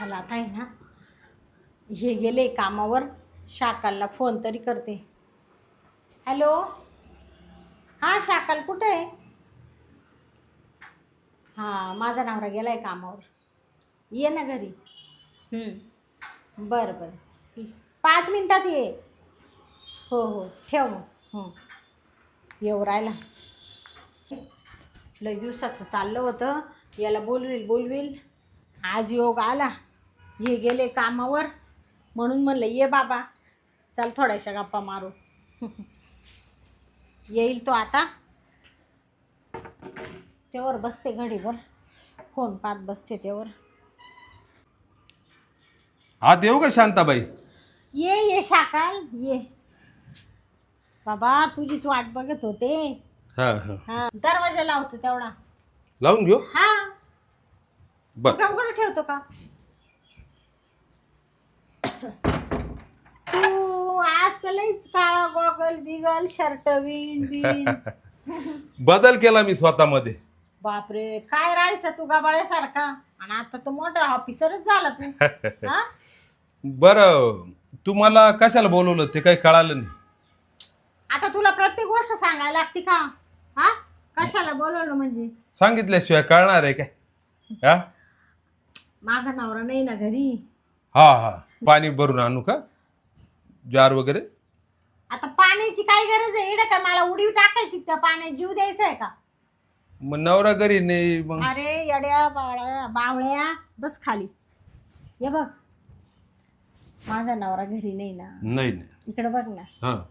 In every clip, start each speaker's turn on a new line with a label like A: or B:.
A: चला आता आहे ना. हे गेले कामावर. शाकालला फोन तरी करते. हॅलो हां शाकाल कुठे आहे? हां माझा नवरा गेला आहे कामावर. ये ना घरी. बरं बरं. पाच मिनटात ये. हो हो. ठेव मग. हं. येऊ राहिला. लई दिवसाचं चाललं होतं. याला बोलवील बोलवील. आज योग आला. हे गेले कामावर. म्हणून म्हणलं ये बाबा चल थोड्याशा गप्पा मारू. येईल तो आता. त्यावर बसते घडीभर. फोन पाहत बसते त्यावर
B: हा देऊ का शांताबाई?
A: ये ये शाकाल ये. बाबा तुझीच वाट बघत होते.
B: हा हा.
A: हा दरवाजा लावतो तेवढा.
B: लावून घेऊ?
A: हा.
B: बर.
A: का उघडं ठेवतो का? तू आज तर लईच काळा गॉगल बिगल शर्ट विण बिन
B: बदल केला मी स्वतःमध्ये.
A: बापरे काय राहायचं तू गाबाळ्यासारखा? आणि आता तर मोठा ऑफिसरच झाला तू. हा?
B: बरं तुम्हाला कशाला बोलवलं? ते काही कळालं नाही.
A: आता तुला प्रत्येक गोष्ट सांगायला लागते का? हा? कशाला बोलवलं म्हणजे?
B: सांगितल्याशिवाय कळणार आहे काय? हा?
A: माझा नवरा नाही ना घरी.
B: हा हा. पाणी भरून आणू का? जार वगैरे?
A: आता पाण्याची काय गरज आहे? इकडे काय मला उडीव टाकायची? का त्या पाण्यात जीव द्यायचा आहे का?
B: मग नवरा घरी नाही मग?
A: अरे येड्या बावळ्या बावळ्या. बस खाली. ये बघ. माझा नवरा घरी नाही ना.
B: नाही नाही.
A: इकडे बघ ना.
B: हा.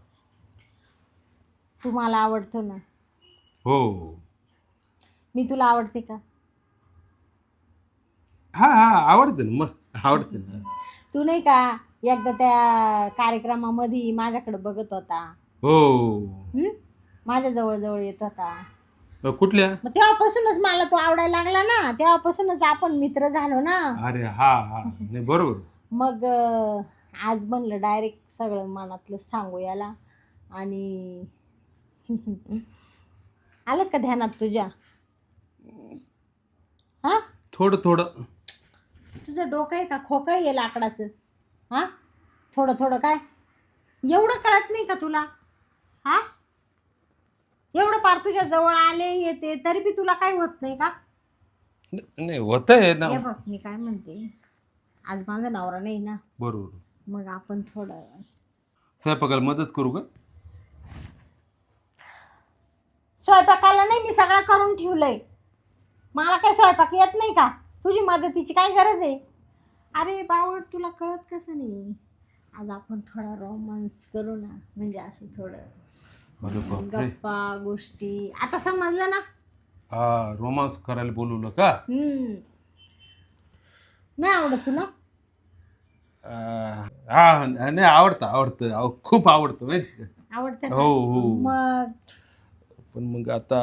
A: तू मला आवडतो ना.
B: हो.
A: मी तुला आवडते का?
B: हा हा. आवडते ना मग. आवडते ना.
A: तू नाही का एकदा त्या कार्यक्रमामध्ये माझ्याकडे बघत होता.
B: हो.
A: हं? माझ्या जवळ जवळ येत होता.
B: कुठल्या?
A: मग तेव्हापासूनच मला तो आवडायला लागला ना. तेव्हापासूनच आपण मित्र झालो ना.
B: अरे हा हा. नाही बरोबर.
A: मग अं, आज म्हणलं डायरेक्ट सगळं मनातलं सांगू याला. आणि आलं का ध्यानात तुझ्या? हा?
B: थोडं थोडं.
A: तुझं डोकं आहे का? खोकं आहे लाकडाचं? हा? थोडं थोडं काय? एवढं कळत नाही का तुला? हा? एवढं पार तुझ्या जवळ आले येते तरी बी तुला काही होत नाही का?
B: न- नाही होतंय ना.
A: हे बघ मी काय म्हणते? आज माझा नवरा नाही ना?
B: बरोबर.
A: मग आपण थोडं
B: स्वयंपाकाला मदत करू का?
A: स्वयंपाकाला नाही मी सगळं करून ठेवलंय. मला काय स्वयंपाक येत नाही का? तुझी मदतीची काय गरज आहे? अरे बावळ तुला कळत कसं नाही? आज आपण थोडा रोमांस करू ना. म्हणजे असं थोडं
B: बापरे.
A: गप्पा गोष्टी. आता समजलं ना?
B: हा रोमांस करायला बोलवलं का
A: हम्म. नाही आवडत तुला?
B: अं, हा नाही आवडतं आवडतं. खूप आवडतं माहिती का?
A: आवडतं?
B: हो हो.
A: मग?
B: पण मग आता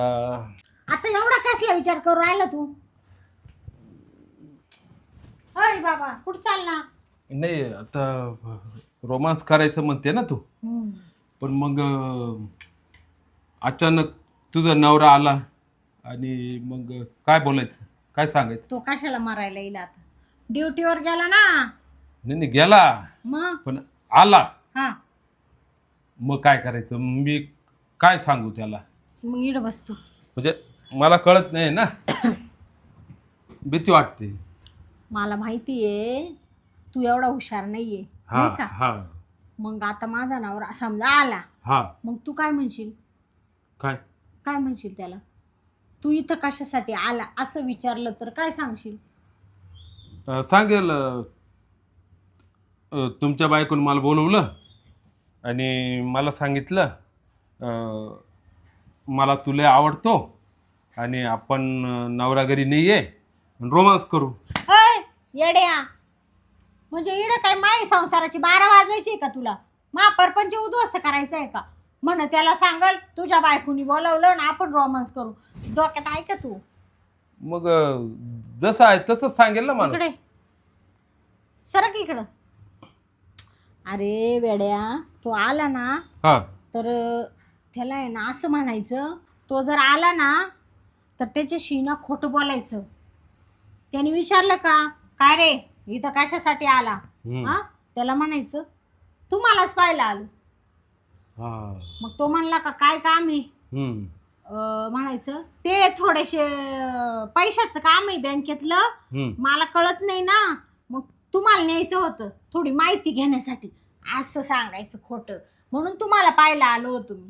A: आता एवढा कसला विचार करू राहिला तू? बाबा कुठं चालला?
B: नाही आता रोमांस करायचं म्हणते ना तू.
A: हम्म.
B: पण मग अं, अचानक तुझा नवरा आला आणि मग काय बोलायचं? काय सांगायचं?
A: तो कशाला मारायला येईल आता? ड्युटीवर गेला ना?
B: नाही नाही गेला.
A: मग?
B: पण आला.
A: हा.
B: मग काय करायचं? मी काय सांगू त्याला?
A: मग इड बसतो
B: म्हणजे मला कळत नाही ना. भीती वाटते.
A: मला माहिती आहे तू एवढा हुशार नाहीये
B: हा
A: नाही का?
B: हा.
A: मग आता माझा नवरा समजा आला
B: हा.
A: मग तू काय म्हणशील?
B: काय?
A: काय म्हणशील त्याला? तू इथं कशासाठी आला असं विचारलं तर काय सांगशील?
B: अं, सांगेल अं, अं, तुमच्या बायकोने मला बोलवलं आणि मला सांगितलं अं, मला तुला आवडतो आणि आपण अं, नवरा घरी नाही आहे रोमांस करू.
A: येड्या. म्हणजे इड काय माय संसाराची बारा वाजवायची आहे का तुला? मा परपंच उद्ध्वस्त करायचं आहे का? म्हण त्याला सांगल तुझ्या बायकोनी बोलवलं ना आपण रोमांस करू. डोक्यात आहे का तू?
B: मग अं, जसं आहे तसंच सांगेल ना मला
A: इकडे. सरक इकडं. अरे वेड्या तो आला ना
B: हा.
A: तर त्याला आहे ना असं म्हणायचं तो जर आला ना तर त्याच्याशी ना खोटं बोलायचं. त्याने विचारलं का? काय रे? इथं कशासाठी आला?
B: हम्म.
A: हा? त्याला म्हणायचं तुम्हालाच पाहायला आलो.
B: हा.
A: मग तो म्हणला का काय काम आहे?
B: हम्म.
A: अं, म्हणायचं ते थोडेसे अं, पैशाचं काम आहे बँकेतलं.
B: हम्म.
A: मला कळत नाही ना. मग तुम्हाला न्यायचं होतं थोडी माहिती घेण्यासाठी. असं सांगायचं खोटं. म्हणून तुम्हाला पाहायला आलो होतो मी.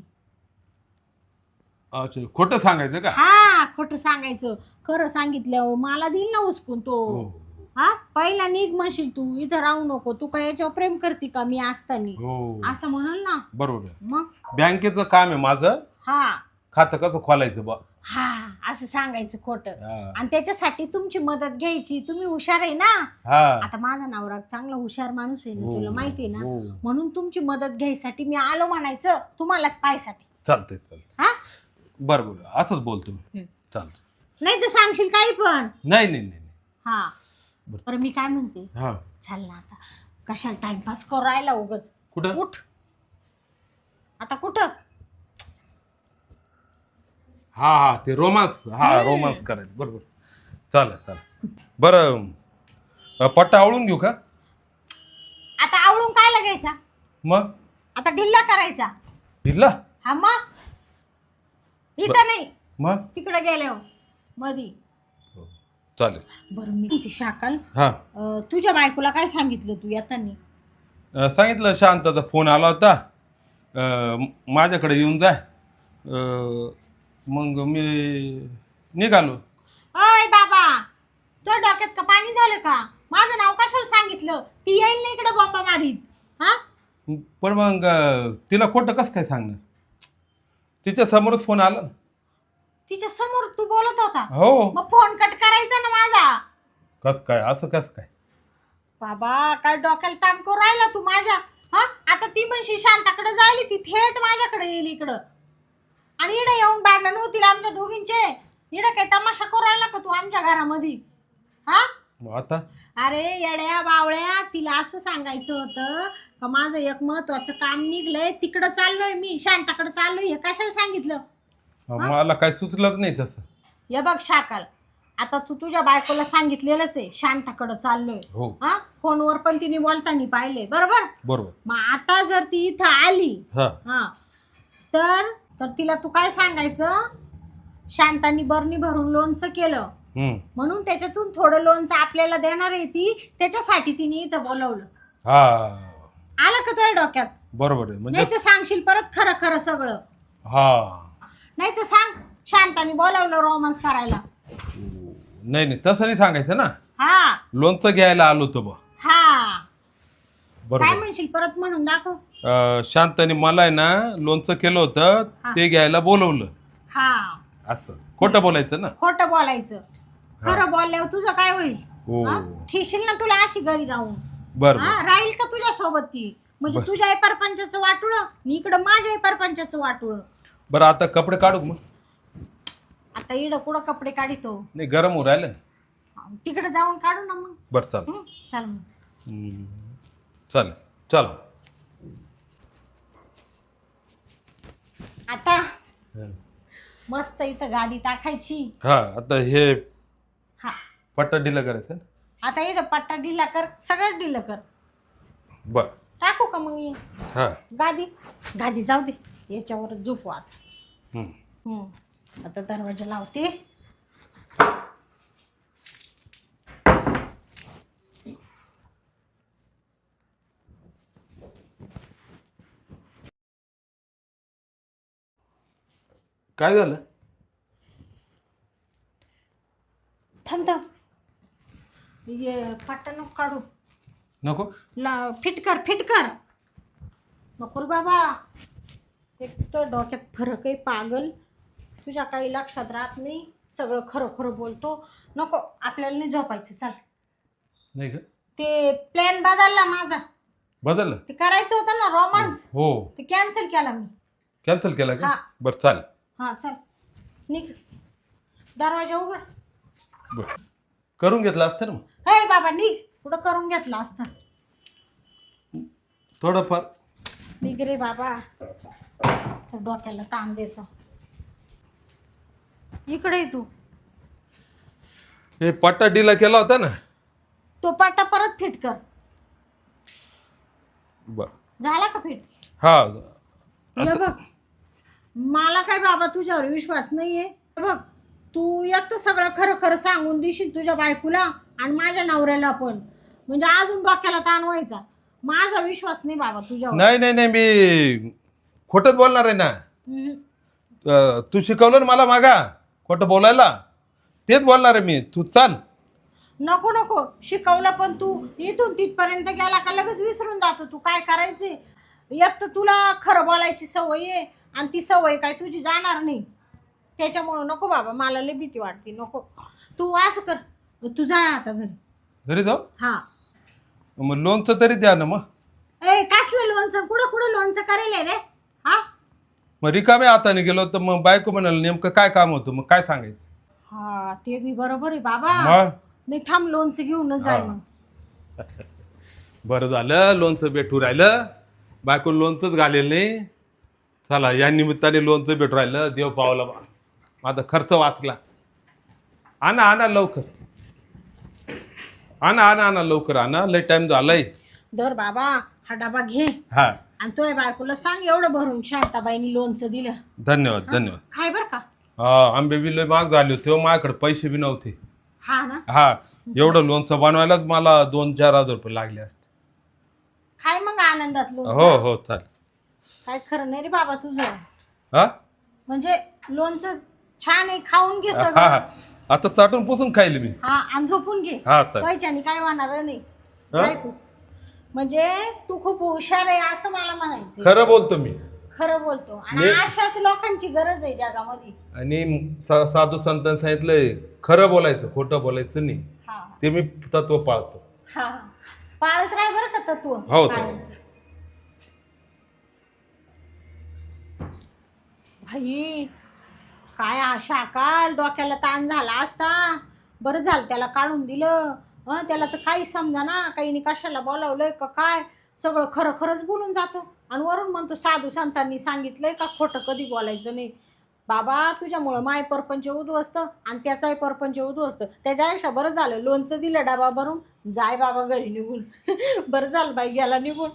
B: अच्छा खोटं सांगायचं का?
A: हा खोटं सांगायचं. खरं सांगितलं मला देईल ना उचकून तो.
B: हो.
A: हा पहिला निघ म्हणशील तू इथं राहू नको तू काय याच्यावर प्रेम करते का मी असताना?
B: हो.
A: असं म्हणाल ना?
B: बरोबर आहे.
A: मग?
B: बँकेचं काम आहे माझं.
A: हा.
B: खातं कसं खोलायचं बा?
A: हा असं सांगायचं खोटं.
B: हा.
A: आणि त्याच्यासाठी तुमची मदत घ्यायची. तुम्ही हुशार आहे ना?
B: हा.
A: आता माझा नवरा चांगला हुशार माणूस आहे ना
B: हो.
A: तुला माहिती आहे ना?
B: हो.
A: म्हणून तुमची मदत घ्यायसाठी मी आलो म्हणायचं तुम्हालाच पायसाठी
B: चालतंय चालतंय.
A: हा?
B: बरं बरं असंच बोलतो मी.
A: हम्म.
B: चालतंय.
A: नाही तर सांगशील काही पण.
B: नाही नाही नाही नाही.
A: हा.
B: बरं.
A: मी काय म्हणते?
B: हा.
A: चाल ना आता. कशाला टाइमपास करू राहिला उगच?
B: कुठं?
A: उठ. आता कुठं?
B: हा हा ते रोमांस. हा. रोमांस करायचं. बरोबर चालेल चालेल. बरं अं, पट्टा आवळून घेऊ का?
A: आता आवळून काय लागायचा
B: मग?
A: आता ढिल्ला करायचा.
B: दिला
A: हा मग? इथं नाही.
B: मग?
A: तिकडे गेल्यावर. मधी.
B: चालेल.
A: बरं मी ती शाकल.
B: हा.
A: अं, तुझ्या बायकोला काय सांगितलं तू येताना?
B: अं, सांगितलं शांताचा फोन आला होता. अं, माझ्याकडे येऊन जाय अं, मग मी निघालो.
A: अय बाबा तुझ्या डोक्यात का पाणी झालं का? माझं नाव कशाला सांगितलं? ती येईल ना इकडे बॉम्बा मारीत. हा?
B: पण मग अं, तिला खोटं कसं काय सांगणार? तिच्या समोरच फोन आला. ना.
A: तिच्या समोर तू बोलत होता.
B: हो.
A: मग फोन कट करायचा ना माझा.
B: कसं काय? असं कसं काय?
A: बाबा काय डोक्याला ताण करू राहिला तू माझ्या? हा? आता ती म्हणशी शांताकडे जायली ती थेट माझ्याकडे येईल इकडं. आणि इकडे येऊन भांडण होतील आमच्या दोघींचे. इकडे काय तमाशा करू राहिला का तू आमच्या घरामध्ये? हा?
B: मग आता?
A: अरे येड्या बावळ्या तिला असं सांगायचं होतं का माझं एक महत्वाचं काम निघलंय तिकडं चाललोय मी शांताकडे चाललोय हे कशाला सांगितलं?
B: मला काय सुचलंच नाही तसं.
A: हे बघ शाकाल आता तू तुझ्या बायकोला सांगितलेलंच आहे शांताकडे चाललोय.
B: हो.
A: हा? फोनवर पण तिने बोलताना पाहिले बरोबर?
B: बरोबर.
A: मग आता जर ती इथं आली
B: हा.
A: हा तर तर तिला तू काय सांगायचं? शांतानी बरणी भरून लोणचं केलं.
B: हम्म.
A: म्हणून त्याच्यातून थोडं लोणचं आपल्याला देणार आहे ती त्याच्यासाठी तिने इथं बोलवलं.
B: हा.
A: आलं का तुझ्या डोक्यात?
B: बरोबर आहे. म्हणजे
A: नाही तर सांगशील परत खरं खरं सगळं.
B: हा.
A: नाही तर सांग. शांतानी बोलावलं रोमांस करायला.
B: नाही नाही तसं नाही सांगायचं ना.
A: हा.
B: लोणचं घ्यायला आलो होतो बा
A: हा. काय
B: बरोबर
A: म्हणशील परत म्हणून दाखव.
B: अं, शांताने मला आहे ना लोणचं केलं होतं. ते घ्यायला बोलवलं.
A: हा.
B: असं. खोटं बोलायचं ना?
A: खोटं बोलायचं. खरं बोलल्यावर तुझं काय होईल?
B: हो.
A: हा? ठेशील ना तुला अशी घरी जाऊन?
B: बरं
A: हा?
B: बरं.
A: राहील का तुझ्या सोबत ती? म्हणजे
B: बर.
A: तुझ्या परपंचाचं वाटुळ आणि इकडं माझ्या परपंचाचं वाटुळ.
B: बरं आता कपडे काढू का मग?
A: आता इकडं कुठं कपडे काढितो?
B: नाही गरम होऊ राहिलं. ना
A: तिकडे जाऊन काढू ना मग.
B: बरं चालेल.
A: हं? चल मग.
B: चालेल. चला.
A: आता मस्त इथं गादी टाकायची.
B: हा आता हे
A: हा.
B: पट्टा डिला करायचं ना?
A: आता इकडं पट्टा ढिला कर सगळं ढिलं कर.
B: बर.
A: टाकू का मग ही?
B: हा.
A: गादी? गादी जाऊ दे. याच्यावर झोपू आता.
B: हम्म.
A: आता दरवाजा लावते.
B: काय झालं?
A: थांब थांब. ये पट्टा नको काढू.
B: नको.
A: ला फिट कर फिट कर. नको रे बाबा. एक तर डोक्यात फरक आहे पागल. तुझ्या काही लक्षात राहत नाही सगळं खरं खरं बोलतो. नको आपल्याला नाही झोपायचं चल.
B: नाही का?
A: ते प्लॅन बदलला माझा.
B: बदललं?
A: ते करायचं होतं ना रोमांस
B: हो.
A: ते कॅन्सल केला मी.
B: कॅन्सल केला का?
A: हा.
B: बरं चालेल
A: हां चल. निघ. दरवाजा उघड.
B: बर. करून घेतलं असतं ना मग?
A: हे बाबा निघ. पुढं करून घेतला असता.
B: थोडंफार.
A: निघ रे बाबा. डोक्याला ताण देतो. इकडे ये तू.
B: हे पट्टा डिला केला होता ना?
A: तो पट्टा परत फिट कर.
B: बर.
A: झाला का फिट?
B: हा.
A: हे बघ. मला काय बाबा तुझ्यावर विश्वास नाहीये. हे बघ तू एक तर सगळं खरं खरं सांगून देशील तुझ्या बायकोला आणि माझ्या नवऱ्याला पण. म्हणजे अजून डोक्याला ताण व्हायचा. माझा विश्वास नाही बाबा तुझ्यावर.
B: नाही नाही नाही मी खोटंच बोलणार आहे ना.
A: हम्म.
B: अं, तू शिकवलं ना मला मागा खोटं बोलायला. तेच बोलणार आहे मी. तू चाल.
A: नको नको. शिकवलं पण तू इथून तिथपर्यंत गेला का लगेच विसरून जातो तू. काय करायचे एक तर तुला खरं बोलायची सवय आहे आणि ती सवय काय तुझी जाणार नाही. त्याच्यामुळं नको बाबा मला लय भीती वाटते. नको. तू असं कर. तू जा आता घरी.
B: घरी जाऊ?
A: हा.
B: मग लोनचं तरी द्या ना मग.
A: ए कसलं लोणचं? कुठं कुठं लोणचं करेल रे? हा?
B: मग रिकाम्या हाताने गेलो तर मग बायको म्हणाल नेमकं काय काम होतं? मग काय सांगायचं?
A: हा ते बी बरोबर आहे बाबा.
B: मग?
A: नाही थांब लोणचं घेऊनच जाय
B: हा.
A: मग.
B: बरं झालं लोणचं भेटू राहिलं. बायको लोणचंच घालेलं नाही. चला या निमित्ताने लोणचं भेटू राहिलं. देव पावला बा. माझा खर्च वाचला. आणा आणा लवकर. आणा आणा आणा लवकर आणा लय टाइम झालाय.
A: दर बाबा हा डबा घे.
B: हा.
A: आणि तोय बायकोला सांग एवढं भरून शांताबाईनी लोणचं दिलं.
B: धन्यवाद धन्यवाद.
A: खाय बर का?
B: हा आंबे बी लय महाग झाले होते तेव्हा माझ्याकडे पैसे बी नव्हते.
A: हा ना?
B: हा एवढं लोणचं बनवायलाच मला दोन चार हजार रुपये लागले असते.
A: खाय मग आनंदात
B: हो
A: लोणचं.
B: हो चालेल.
A: काय खरं नाही रे बाबा तुझं.
B: हा?
A: म्हणजे लोणचं छान आहे खाऊन घे
B: हा
A: सगळं.
B: हा आता चाटून पुसून खाईल मी.
A: हा आणि झोपून घे.
B: हा चालेल.
A: पैशाने काय होणार नाही.
B: हा?
A: काय तू. म्हणजे तू खूप हुशार आहे असं मला म्हणायचं
B: खरं बोलतो मी.
A: खरं बोलतो. आणि अशाच लोकांची गरज आहे जगामध्ये.
B: आणि सा- साधू संतांनी सांगितलंय खरं बोलायचं खोटं बोलायचं नाही.
A: हा.
B: ते मी तत्व पाळतो.
A: हा. पाळत राह बरं का तत्व?
B: हो.
A: भाई काय आशा? काल डोक्याला ताण झाला असता. बरं झालं त्याला काढून दिलं. हं त्याला तर काही समजा ना काही कशाला बोलावलंय का काय? सगळं खरं खरंच बोलून जातो. आणि वरून म्हणतो साधू संतांनी सांगितलंय का खोटं कधी बोलायचं नाही. बाबा तुझ्यामुळं माय परपंच उद्ध्वस्त आणि त्याचाही परपंच उद्ध्वस्त. त्याच्यापेक्षा बरं झालं. लोणचं दिलं डबा भरून. जाय बाबा घरी निघून. बरं झालं बाई गेला निघून.